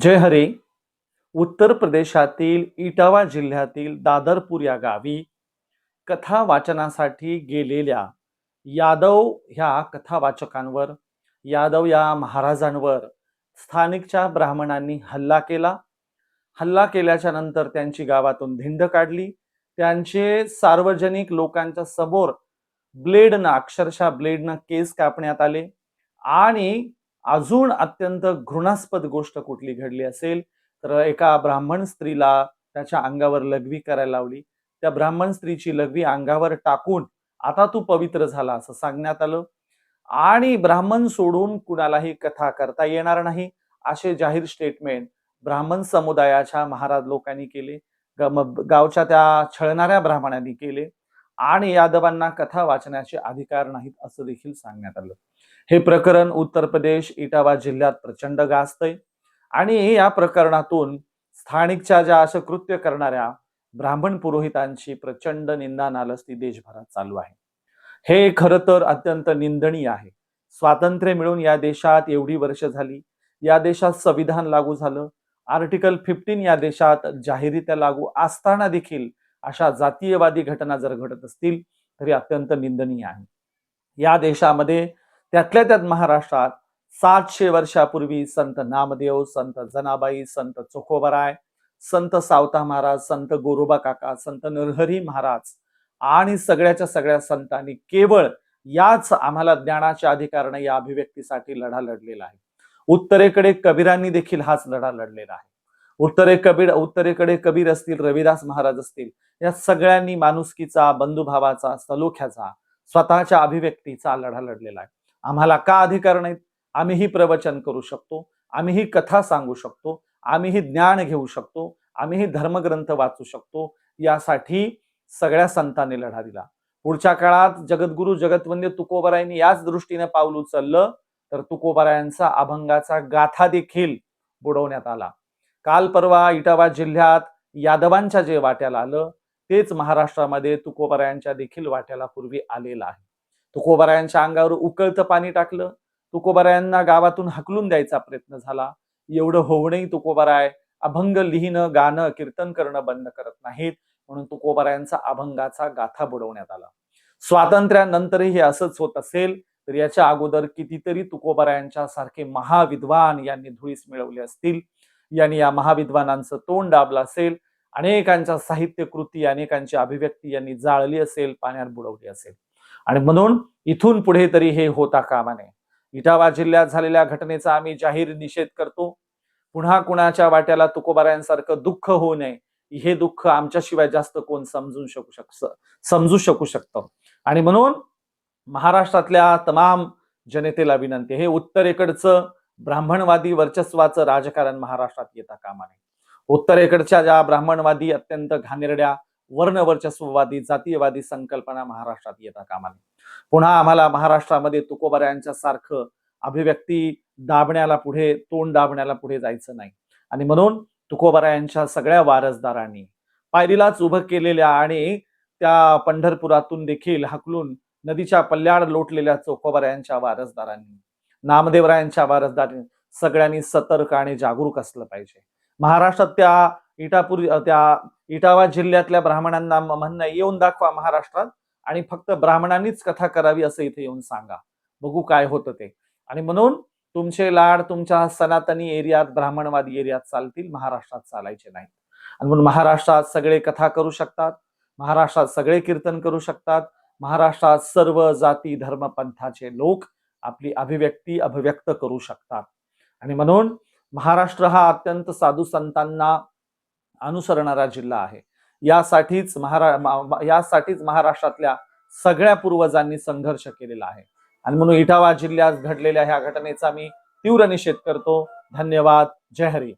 जय हरे. उत्तर प्रदेशातील इटावा जिल्ह्यातील दादरपूर या गावी कथा वाचनासाठी गेलेल्या यादव ह्या कथावाचकांवर यादव या महाराजांवर स्थानिकच्या ब्राह्मणांनी हल्ला केला. हल्ला केल्याच्यानंतर त्यांची गावातून धिंड काढली. त्यांचे सार्वजनिक लोकांच्या समोर ब्लेडनं अक्षरशः ब्लेडनं केस कापण्यात आले आणि अजून अत्यंत घृणास्पद गोष्ट कुठली घडली असेल? तर एका ब्राह्मण स्त्रीला त्याच्या अंगावर लघवी करायला लावली. त्या ब्राह्मण स्त्रीची लघवी अंगावर टाकून आता तू पवित्र झाला असं सांगण्यात आलं. आणि ब्राह्मण सोडून कुणालाही कथा करता येणार नाही असे जाहीर स्टेटमेंट ब्राह्मण समुदायाच्या महाराज लोकांनी केले. ग- मग गावच्या त्या छळणाऱ्या ब्राह्मणांनी केले. आणि यादवांना कथा वाचण्याचे अधिकार नाहीत असं देखील सांगण्यात आलं. हे प्रकरण उत्तर प्रदेश इटावा जिल्ह्यात प्रचंड गाजतंय. आणि या प्रकरणातून स्थानिकच्या ज्या असं कृत्य करणाऱ्या ब्राह्मण पुरोहितांची प्रचंड निंदा नालस्ती देशभरात चालू आहे. हे खरं तर अत्यंत निंदनीय आहे. स्वातंत्र्य मिळून या देशात एवढी वर्ष झाली. या देशात संविधान लागू झालं. आर्टिकल फिफ्टीन या देशात जाहीरित्या लागू असताना देखील अशा जातीयवादी घटना जर घडत असतील तरी अत्यंत निंदनीय आहे. या देशामध्ये त्यातल्या त्यात महाराष्ट्रात सातशे वर्षापूर्वी संत नामदेव संत जनाबाई संत चोखोबराय संत सावता महाराज संत गोरोबा काका संत नरहरी महाराज आणि सगळ्याच्या सगळ्या संतांनी केवळ याच आम्हाला ज्ञानाच्या अधिकाराने या अभिव्यक्तीसाठी लढा लढलेला आहे. उत्तरेकडे कबीरांनी देखील हाच लढा लढलेला आहे. उत्तरे कबीर उत्तरेकडे कबीर असतील रविदास महाराज असतील या सगळ्यांनी माणुसकीचा बंधुभावाचा सलोख्याचा स्वतःच्या अभिव्यक्तीचा लढा लढलेला आहे. आम्हाला का अधिकार नाहीत? आम्हीही प्रवचन करू शकतो आम्हीही कथा सांगू शकतो आम्हीही ज्ञान घेऊ शकतो आम्हीही धर्मग्रंथ वाचू शकतो यासाठी सगळ्या संतांनी लढा दिला. पुढच्या काळात जगद्गुरु जगतवंद्य तुकोबरायांनी याच दृष्टीने पाऊल उचललं तर तुकोबरायांचा अभंगाचा गाथा देखील बुडवण्यात आला. काल परवा इटावा जिल्ह्यात यादवांच्या जे वाट्याला आलं तेच महाराष्ट्रामध्ये तुकोबरायांच्या देखील वाट्याला पूर्वी आलेलं आहे. तुकोबरायांच्या अंगावर उकळतं पाणी टाकलं. तुकोबरायांना गावातून हकलून द्यायचा प्रयत्न झाला. एवढं होऊनही तुकोबाराय अभंग लिहिणं गाणं कीर्तन करणं बंद करत नाहीत. म्हणून तुकोबारायांचा अभंगाचा गाथा बुडवण्यात आला. स्वातंत्र्यानंतरही हे असंच होत असेल तर याच्या अगोदर कितीतरी तुकोबरायांच्या सारखे महाविद्वान यांनी धुळीस मिळवले असतील. यांनी या महाविद्वानांचं तोंड दाबलं असेल. अनेकांच्या साहित्य कृती अनेकांची अभिव्यक्ती यांनी जाळली असेल पाण्यात बुडवली असेल. आणि म्हणून इथून पुढे तरी हे होता कामा नये इटावा जिल्ह्यात झालेल्या घटनेचा आम्ही जाहीर निषेध करतो. पुन्हा कुणाच्या वाट्याला तुकोबारायांसारखं दुःख होऊ नये हे दुःख आमच्याशिवाय जास्त कोण समजून शकू शक समजू शकू शकतं. आणि म्हणून महाराष्ट्रातल्या तमाम जनतेला विनंती हे उत्तरेकडचं ब्राह्मणवादी वर्चस्वाचं राजकारण महाराष्ट्रात येता कामा नये उत्तरेकडच्या ज्या ब्राह्मणवादी अत्यंत घाणेरड्या वर्णवर्चस्ववादी जातीयवादी संकल्पना महाराष्ट्रात येता कामाने पुन्हा आम्हाला महाराष्ट्रामध्ये तुकोबाऱ्यांच्या सारखं अभिव्यक्ती दाबण्याला पुढे तोंड दाबण्याला पुढे जायचं नाही. आणि म्हणून तुकोबारायांच्या सगळ्या वारसदारांनी पायरीलाच उभं केलेल्या आणि त्या पंढरपुरातून देखील हकलून नदीच्या पल्ल्याड लोटलेल्या चोखोबारायांच्या वारसदारांनी नामदेवरायांच्या वारसदारांनी सगळ्यांनी सतर्क आणि जागरूक असलं पाहिजे. महाराष्ट्रात त्या इटापूर त्या इटावा जिल्ह्यातल्या ब्राह्मणांना म्हणणं येऊन दाखवा महाराष्ट्रात आणि फक्त ब्राह्मणांनीच कथा करावी असं इथे येऊन सांगा. बघू काय होतं ते. आणि म्हणून तुमचे लाड तुमच्या सनातनी एरियात ब्राह्मणवादी एरियात चालतील महाराष्ट्रात चालायचे नाहीत. आणि म्हणून महाराष्ट्रात सगळे कथा करू शकतात महाराष्ट्रात सगळे कीर्तन करू शकतात महाराष्ट्रात सर्व जाती धर्म पंथाचे लोक आपली अभिव्यक्ती अभिव्यक्त करू शकतात. आणि म्हणून महाराष्ट्र हा अत्यंत साधू संतांना अनुसरणारा जिल्हा आहे. यासाठीच महारा यासाठीच महाराष्ट्रातल्या सगळ्या पूर्वजांनी संघर्ष केलेला आहे. आणि म्हणून इटावा जिल्ह्यात घडलेल्या ह्या घटनेचा मी तीव्र निषेध करतो. धन्यवाद. जय हरी.